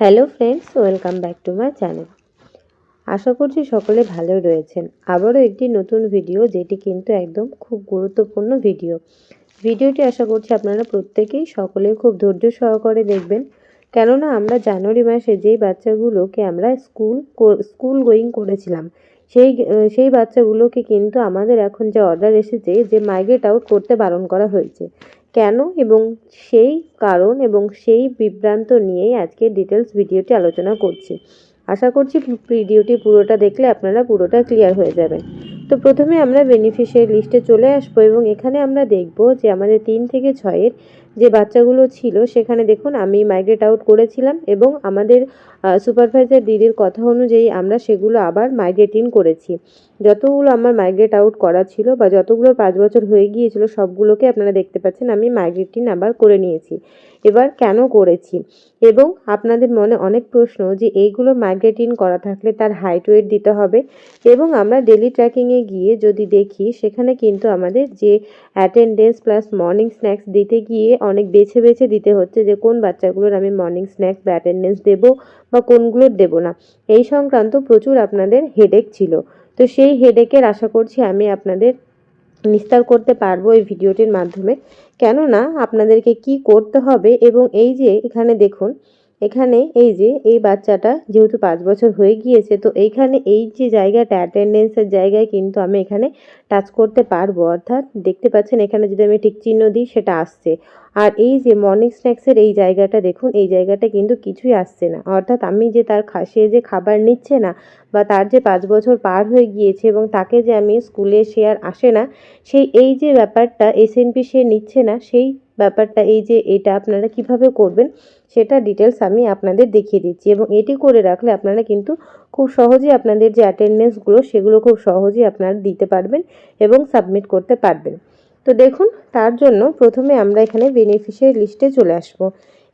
Hello friends, welcome back to my channel. আশা করছি সকলে ভালো রয়েছেন। আবারও একটি নতুন ভিডিও, যেটি কিন্তু একদম খুব গুরুত্বপূর্ণ ভিডিও। ভিডিওটি আশা করছি আপনারা প্রত্যেকেই সকলে খুব ধৈর্য সহকারে দেখবেন। কেননা আমরা জানুয়ারি মাসে যেই বাচ্চাগুলোকে আমরা স্কুল স্কুল গোয়িং করেছিলাম, সেই সেই বাচ্চাগুলোকে কিন্তু আমাদের এখন যে অর্ডার এসেছে, যে মাইগ্রেট আউট করতে বারণ করা হয়েছে। কেন এবং সেই কারণ এবং সেই বিভ্রান্ত নিয়েই আজকে ডিটেলস ভিডিওটি আলোচনা করছি। আশা করছি ভিডিওটি পুরোটা দেখলে আপনারা পুরোটা ক্লিয়ার হয়ে যাবেন। তো প্রথমে আমরা বেনিফিশিয়ারি লিস্টে চলে আসব এবং এখানে আমরা দেখব যে আমাদের তিন থেকে ছয়ের যে বাচ্চাগুলো ছিল, সেখানে দেখুন আমি মাইগ্রেট আউট করেছিলাম এবং আমাদের সুপারভাইজার দিদির কথা অনুযায়ী আমরা সেগুলো আবার মাইগ্রেট ইন করেছি। যতগুলো আমার মাইগ্রেট আউট করা ছিল বা যতগুলো পাঁচ বছর হয়ে গিয়েছিল, সবগুলোকে আপনারা দেখতে পাচ্ছেন আমি মাইগ্রেট ইন আবার করে নিয়েছি। এবার কেন করেছি? এবং আপনাদের মনে অনেক প্রশ্ন যে এইগুলো মাইগ্রেট ইন করা থাকলে তার হাইট ওয়েট দিতে হবে এবং আমরা ডেলি ট্র্যাকিংয়ে গিয়ে যদি দেখি, সেখানে কিন্তু আমাদের যে অ্যাটেন্ডেন্স প্লাস মর্নিং স্ন্যাক্স দিতে গিয়ে অনেক বেছে বেছে দিতে হচ্ছে যে কোন বাচ্চাগুলোর আমি মর্নিং স্ন্যাক্স বা অ্যাটেন্ডেন্স দেবো বা কোনগুলোর দেবো না। এই সংক্রান্ত প্রচুর আপনাদের হেডেক ছিল। তো সেই হেডেকের আশা করছি আমি আপনাদের নিস্তার করতে পারব এই ভিডিওটির মাধ্যমে। কেননা আপনাদেরকে কি করতে হবে এবং এই যে এখানে দেখুন, এখানে এই যে এই বাচ্চাটা যেহেতু পাঁচ বছর হয়ে গিয়েছে, তো এইখানে এই যে জায়গাটা অ্যাটেন্ডেন্সের জায়গায় কিন্তু আমি এখানে টাচ করতে পারব। অর্থাৎ দেখতে পাচ্ছেন এখানে যদি আমি টিক চিহ্ন দিই সেটা আসছে। আর এই যে মর্নিং স্ন্যাক্সের এই জায়গাটা দেখুন, এই জায়গাটা কিন্তু কিছুই আসছে না। অর্থাৎ আমি যে তার সে যে খাবার নিচ্ছে না বা তার যে পাঁচ বছর পার হয়ে গিয়েছে এবং তাকে যে আমি স্কুলে সে আর আসে না, সেই এই যে ব্যাপারটা এসএনপি সে নিচ্ছে না, সেই ব্যাপারটা, এই যে এটা আপনারা কীভাবে করবেন, সেটা ডিটেলস আমি আপনাদের দেখিয়ে দিচ্ছি এবং এটি করে রাখলে আপনারা কিন্তু খুব সহজেই আপনাদের যে অ্যাটেন্ডেন্সগুলো সেগুলো খুব সহজেই আপনারা দিতে পারবেন এবং সাবমিট করতে পারবেন। তো দেখুন, তার জন্য প্রথমে আমরা এখানে বেনিফিশিয়ারি লিস্টে চলে আসব।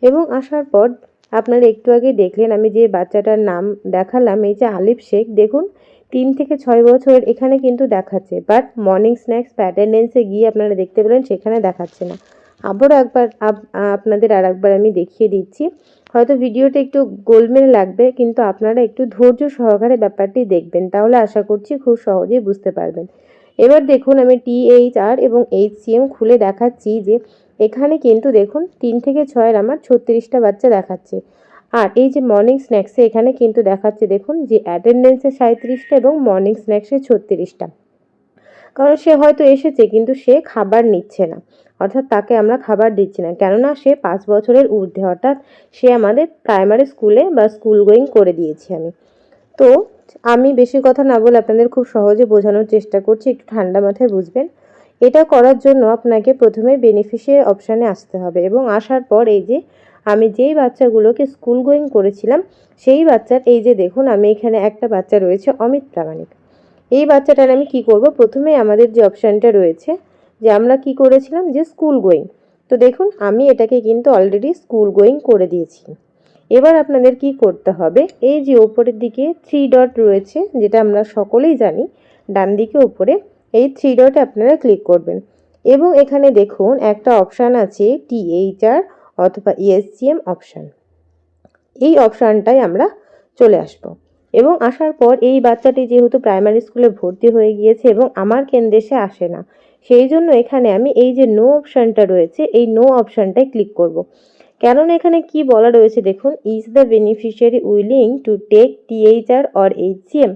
এবং আসার পর আপনারা একটু আগে দেখলেন, আমি যে বাচ্চাটার নাম দেখালাম, এই যে আলিফ শেখ, দেখুন, তিন থেকে ছয় বছর এখানে কিন্তু দেখাচ্ছে। বাট মর্নিং স্ন্যাক্স অ্যাটেন্ডেন্সে গিয়ে আপনারা দেখতে পেলেন, সেখানে দেখাচ্ছে না। আবারও একবার আপনাদের আর একবার আমি দেখিয়ে দিচ্ছি। হয়তো ভিডিওটা একটু গোলমেল লাগবে, কিন্তু আপনারা একটু ধৈর্য সহকারে ব্যাপারটি দেখবেন। তাহলে আশা করছি খুব সহজেই বুঝতে পারবেন। এবার দেখুন আমি টিএইচ আর এবং এইচ সিএম খুলে দেখাচ্ছি যে এখানে কিন্তু দেখুন তিন থেকে ছয়ের আমার ছত্রিশটা বাচ্চা দেখাচ্ছে। আর এই যে মর্নিং স্ন্যাক্সে এখানে কিন্তু দেখাচ্ছে দেখুন যে অ্যাটেন্ডেন্সে সাঁত্রিশটা এবং মর্নিং স্ন্যাক্সে ছত্রিশটা। কারণ সে হয়তো এসেছে কিন্তু সে খাবার নিচ্ছে না। অর্থাৎ তাকে আমরা খাবার দিচ্ছি না। কেননা সে পাঁচ বছরের ঊর্ধ্বে। অর্থাৎ সে আমাদের প্রাইমারি স্কুলে বা স্কুল গোয়িং করে দিয়েছি আমি। তো আমি বেশি কথা না বলে আপনাদের খুব সহজে বোঝানোর চেষ্টা করছি, একটু ঠান্ডা মাথায় বুঝবেন। এটা করার জন্য আপনাকে প্রথমে বেনিফিশিয়ারি অপশানে আসতে হবে এবং আসার পর এই যে আমি যেই বাচ্চাগুলোকে স্কুল গোয়িং করেছিলাম, সেই বাচ্চার, এই যে দেখুন আমি এখানে একটা বাচ্চা রয়েছে, অমিত প্রামাণিক। এই বাচ্চাটার আমি কি করব? প্রথমে আমাদের যে অপশানটা রয়েছে, যে আমরা কি করেছিলাম? যে স্কুল গোয়িং তো দেখুন আমি এটাকে কিন্তু অলরেডি স্কুল গোয়িং করে দিয়েছি। এবার আপনাদের কি করতে হবে? এই যে ওপরের দিকে থ্রি ডট রয়েছে, যেটা আমরা সকলেই জানি, ডান দিকে ওপরে এই থ্রি ডটে আপনারা ক্লিক করবেন। এবং এখানে দেখুন, একটা অপশান আছে টিএইচআর অথবা ইএসসিএম অপশান এই অপশানটাই আমরা চলে আসব। এবং আসার পর এই বাচ্চাটি যেহেতু প্রাইমারি স্কুলে ভর্তি হয়ে গিয়েছে এবং আমার কেন্দ্রে সে আসে না, সেই জন্য এখানে আমি এই যে নো অপশানটা রয়েছে, এই নো অপশানটায় ক্লিক করব। কেননা এখানে কি বলা রয়েছে দেখুন is the beneficiary willing to take THR or HCM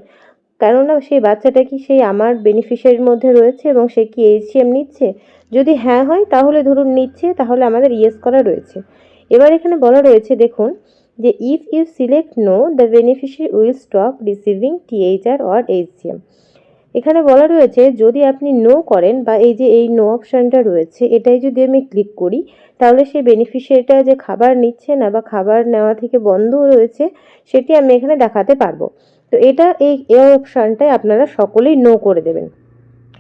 কেননা সেই বাচ্চাটা কি সেই আমার বেনিফিশিয়ারির মধ্যে রয়েছে এবং সে কি এইচসিএম নিচ্ছে? যদি হ্যাঁ হয়, তাহলে ধরুন নিচ্ছে, তাহলে আমাদের ইয়েস করা রয়েছে। এবার এখানে বলা রয়েছে দেখুন যে if you select no the beneficiary will stop receiving THR or HCM এখানে বলা রয়েছে, যদি আপনি নো করেন বা এই যে এই নো অপশানটা রয়েছে, এটাই যদি আমি ক্লিক করি, তাহলে সেই বেনিফিশিয়ারিটা যে খাবার নিচ্ছে না বা খাবার নেওয়া থেকে বন্ধ রয়েছে, সেটি আমি এখানে দেখাতে পারব। তো এটা এই এ অপশানটাই আপনারা সকলেই নো করে দেবেন।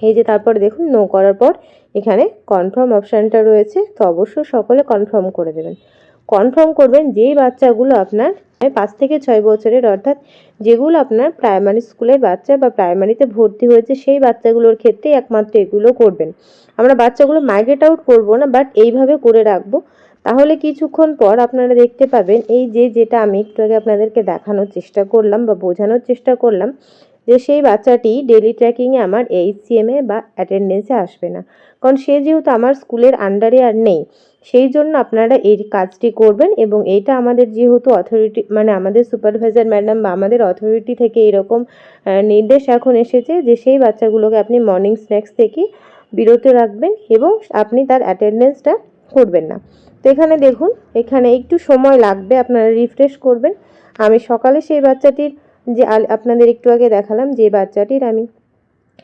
এই যে তারপরে দেখুন নো করার পর এখানে কনফার্ম অপশানটা রয়েছে, তো অবশ্যই সকলে কনফার্ম করে দেবেন। কনফার্ম করবেন যেই বাচ্চাগুলো আপনার পাঁচ থেকে ছয় বছরের, অর্থাৎ যেগুলো আপনার প্রাইমারি স্কুলের বাচ্চা বা প্রাইমারিতে ভর্তি হয়েছে, সেই বাচ্চাগুলোর ক্ষেত্রে একমাত্র এগুলো করবেন। আমরা বাচ্চাগুলো মাইগ্রেট আউট করব না বাট এইভাবে করে রাখব। তাহলে কিছুক্ষণ পর আপনারা দেখতে পাবেন, এই যে যেটা আমি একটু আগে আপনাদেরকে দেখানোর চেষ্টা করলাম বা বোঝানোর চেষ্টা করলাম যে সেই বাচ্চাটি ডেলি ট্র্যাকিংয়ে আমার এইচসিএমে বা অ্যাটেন্ডেন্সে আসবে না। কারণ সে যেহেতু আমার স্কুলের আন্ডারে আর নেই, সেই জন্য আপনারা এই কাজটি করবেন এবং এটা আমাদের যেহেতু অথরিটি মানে আমাদের সুপারভাইজার ম্যাডাম বা আমাদের অথরিটি থেকে এরকম নির্দেশ এখন এসেছে যে সেই বাচ্চাগুলোকে আপনি মর্নিং স্ন্যাক্স থেকে বিরত রাখবেন এবং আপনি তার অ্যাটেন্ডেন্সটা করবেন না। তো এখানে দেখুন, এখানে একটু সময় লাগবে, আপনারা রিফ্রেশ করবেন। আমি সকালে সেই বাচ্চাটির যে আপনাদের একটু আগে দেখালাম যে বাচ্চাটির আমি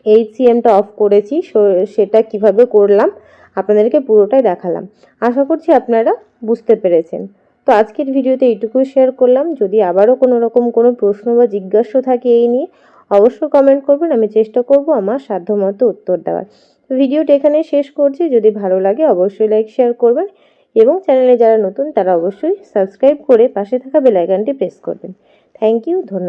এই সিএমটা অফ করেছি সেটা কীভাবে করলাম, আপনাদেরকে পুরোটাই দেখালাম। আশা করছি আপনারা বুঝতে পেরেছেন। তো আজকের ভিডিওতে এইটুকুই শেয়ার করলাম। যদি আবারও কোনো রকম কোনো প্রশ্ন বা জিজ্ঞাসা থাকে এই নিয়ে, অবশ্যই কমেন্ট করবেন, আমি চেষ্টা করব আমার সাধ্যমতো উত্তর দেওয়ার। ভিডিওটা এখানে শেষ করছি। যদি ভালো লাগে অবশ্যই লাইক শেয়ার করবেন এবং চ্যানেলে যারা নতুন, তারা অবশ্যই সাবস্ক্রাইব করে পাশে থাকা বেল আইকনটি প্রেস করবেন। থ্যাংক ইউ ধন্যবাদ।